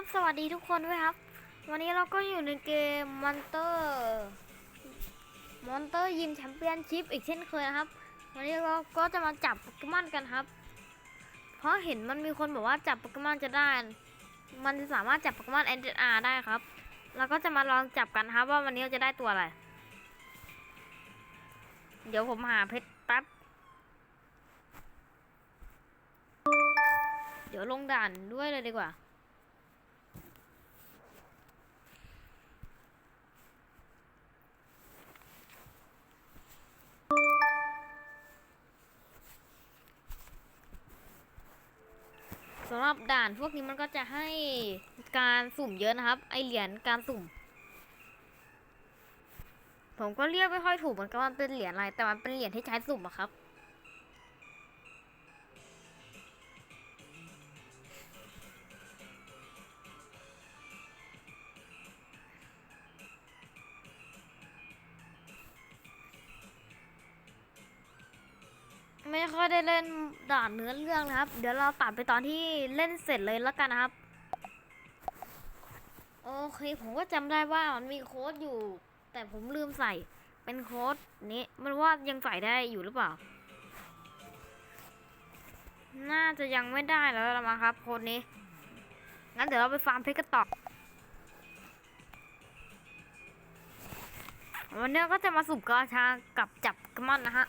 ครับ สวัสดีทุกคนด้วยครับ วันนี้เราก็อยู่ในเกมมอนเตอร์มอนเตอร์ยิมแชมเปี้ยนชิพอีกเช่นเคยนะครับ วันนี้เราก็จะมาจับโปเกมอนกันครับ เพราะเห็นมันมีคนบอกว่าจับโปเกมอนจะได้ มันจะสามารถจับโปเกมอน NZR ได้ครับเราก็จะมาลองจับกันครับ ว่าวันนี้เราจะได้ตัวอะไร เดี๋ยวผมหาเพชรแป๊บ เดี๋ยวลงด่านด้วยเลยดีกว่าำหรับด่านพวกนี้มันก็จะให้การสุ่มเยอะนะครับ ไอเหรียญการสุ่ม ผมก็เรียกไม่ค่อยถูกเหมือนกันว่ามันเป็นเหรียญอะไร แต่มันเป็นเหรียญที่ใช้สุ่มอะครับ ไม่ค่อยได้เล่นด่านเนื้อเรื่องนะครับ เดี๋ยวเราตัดไปตอนที่เล่นเสร็จเลยแล้วกันนะครับ โอเค ผมก็จำได้ว่ามันมีโค้ดอยู่ แต่ผมลืมใส่ เป็นโค้ดนี้ มันว่ายังใส่ได้อยู่หรือเปล่า น่าจะยังไม่ได้แล้วละมั้งครับ โค้ดนี้ งั้นเดี๋ยวเราไปฟาร์มเพชรกันต่อวันนี้ก็จะมาสุ่มกาชากับจับกระมอนนะฮะ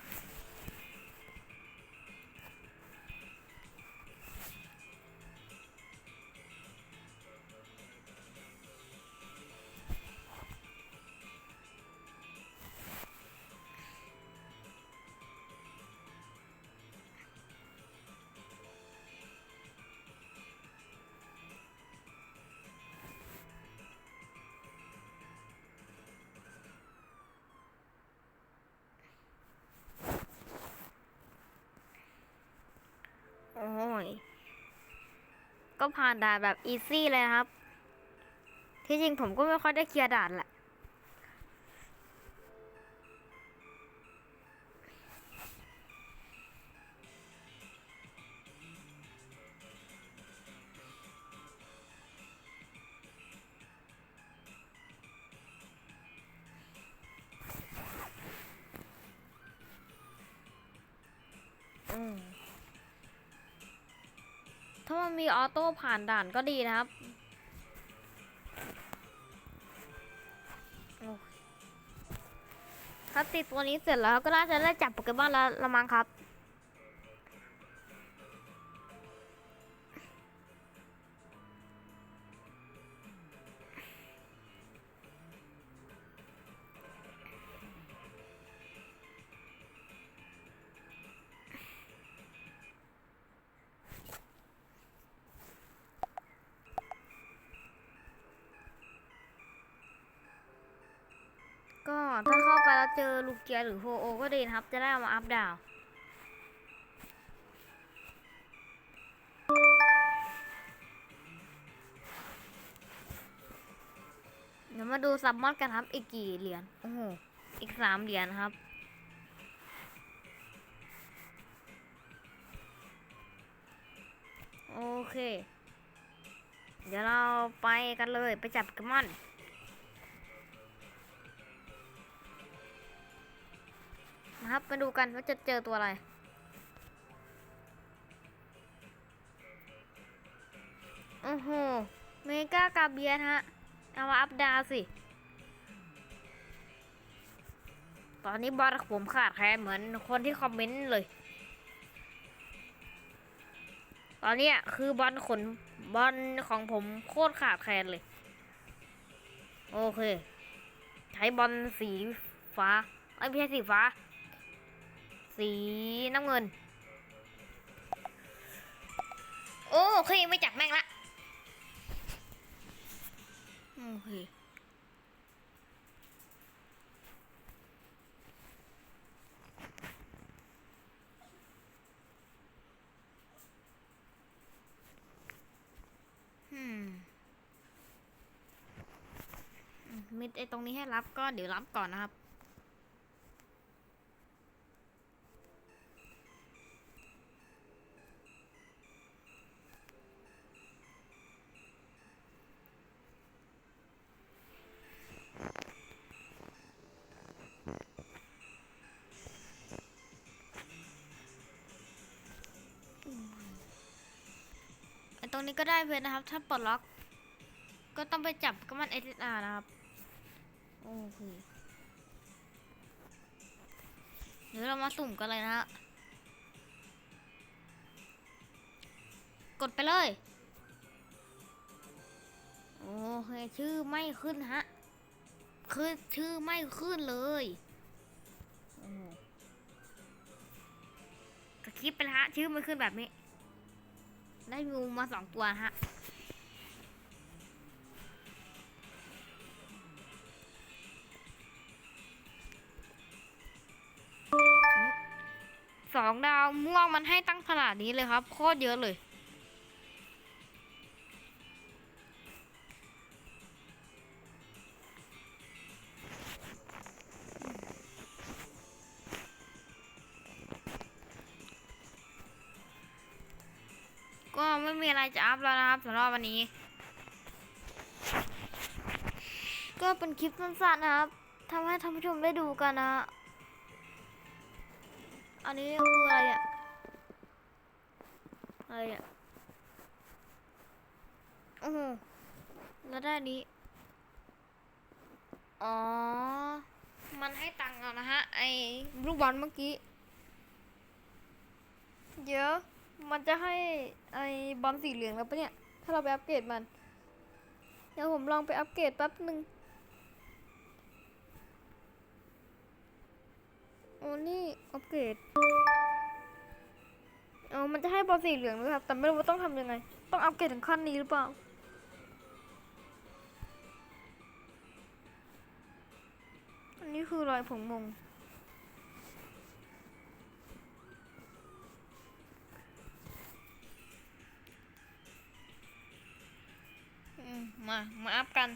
ก็ผ่านด่านแบบอีซี่เลยนะครับ ที่จริงผมก็ไม่ค่อยได้เคลียร์ด่านแหละอืม ถ้ามันมีออโต้ผ่านด่านก็ดีนะครับถ้าติดตัวนี้เสร็จแล้วก็น่าจะได้จับโปเกมอนแล้วละมั้งครับ ก็ถ้าเข้าไปแล้วเจอลูกเกียร์หรือโฮโอ ก็ดีนะครับ จะได้เอามาอัพดาวเดี๋ยวมาดูซับมอนกันครับ อีกกี่เหรียญ โอ้โห อีกสามเหรียญครับ โอเค เดี๋ยวเราไปกันเลยไปจับโปเกมอน ครับ มาดูกันว่าจะเจอตัวอะไร โอ้โห เมกากาเบียนฮะ เอามาอัพดาวสิ ตอนนี้บอลผมขาดแคลนเหมือนคนที่คอมเมนต์เลย ตอนนี้คือบอลขนบอลของผมโคตรขาดแคลนเลย โอเค ใช้บอลสีฟ้าไอ้ยไม่ใช่สีฟ้า สีน้ำเงิน โอเคไม่จับแม่งละโอเคอืมอืมมีไอตรงนี้ให้รับก็เดี๋ยวรับก่อนนะครับ รงนี้ก็ได้เพชรนะครับ ถ้าปลดล็อก ก็ต้องไปจับกับมัน SSR นะครับ โอเคเดี๋ยวเรามาสุ่มกันเลยนะฮะ กดไปเลย โอเคชื่อไม่ขึ้นฮะ คือชื่อไม่ขึ้นเลยโอ้โหสคริปไปแล้วฮะ ชื่อไม่ขึ้นแบบนี้ ได้งูมาสองตัวฮะสองดาวม่วงมันให้ตั้งขนาดนี้เลยครับ โคตรเยอะเลย ก็ไม่มีอะไรจะอัพแล้วนะครับสำหรับวันนี้ ก็เป็นคลิปสั้นๆนะครับทำให้ท่านผู้ชมได้ดูกันนะ อันนี้คืออะไรอะอะไรอะโอ้โหแล้วได้นี้ อ๋อ มันให้ตังค์เอานะฮะ ไอ้ลูกบอลเมื่อกี้เดี๋ยว มันจะให้ไอ้บอลสีเหลืองแล้วปะเนี่ย ถ้าเราไปอัปเกรดมัน เดี๋ยวผมลองไปอัปเกรดแป๊บหนึ่งโอ้นี่อัปเกรดเออมันจะให้บอลสีเหลืองด้วยครับ แต่ไม่รู้ว่าต้องทำยังไง ต้องอัปเกรดถึงขั้นนี้หรือเปล่าอันนี้คือรอยผงมง มา มาอัพกัน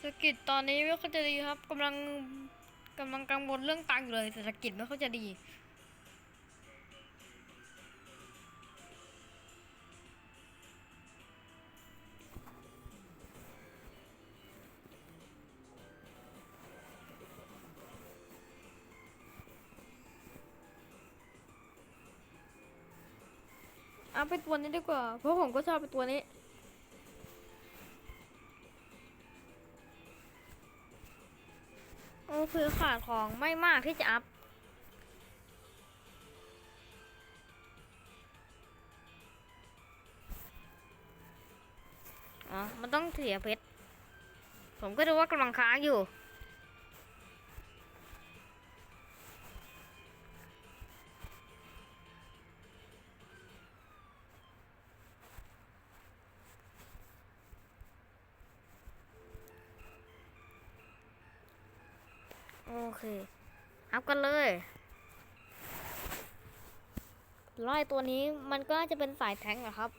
สกิลตอนนี้ไม่ค่อยจะดีครับกำลังกำลังกังวลเรื่องตังค์อยู่เลยเศรษฐกิจไม่ค่อยจะดี เอาไปตัวนี้ดีกว่า เพราะผมก็ชอบไปตัวนี้ โอ้คือขาดของไม่มากที่จะอัพอ๋อ มันต้องเสียเพชร ผมก็ดูว่ากำลังค้างอยู่ เค อัพกันเลยร้อยตัวนี้มันก็น่าจะเป็นสายแทงค์นะครับ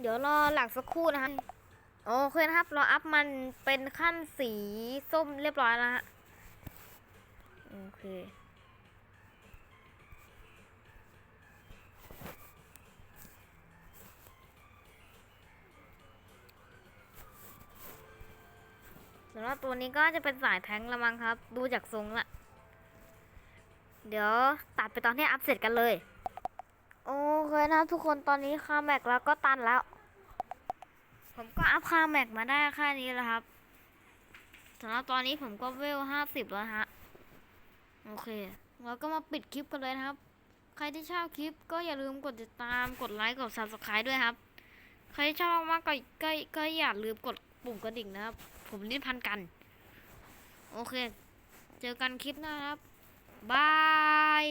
เดี๋ยวรอหลักสักครู่นะฮะโอเคนะครับเราอัพมันเป็นขั้นสีส้มเรียบร้อยแล้วฮะ โอเค สำหรับตัวนี้ก็จะเป็นสายแทงละมังครับ ดูจากทรงละ เดี๋ยวตัดไปตอนที่อัพเสร็จกันเลย โอเคนะทุกคนตอนนี้ค่าแม็กแล้วก็ตันแล้ว ผมก็อัพค่าแม็กมาได้ค่านี้แล้วครับสำหรับตอนนี้ผมก็เวลห้าสิบแล้วฮะ โอเค เราก็มาปิดคลิปกันเลยนะครับ ใครที่ชอบคลิปก็อย่าลืมกดติดตาม กดไลค์ กด subscribe ด้วยครับ ใครที่ชอบมากก็ก็ก็อย่าลืมกดปุ่มกระดิ่งนะครับ ผมนิพันกัน โอเค เจอกันคลิปหน้าครับ บาย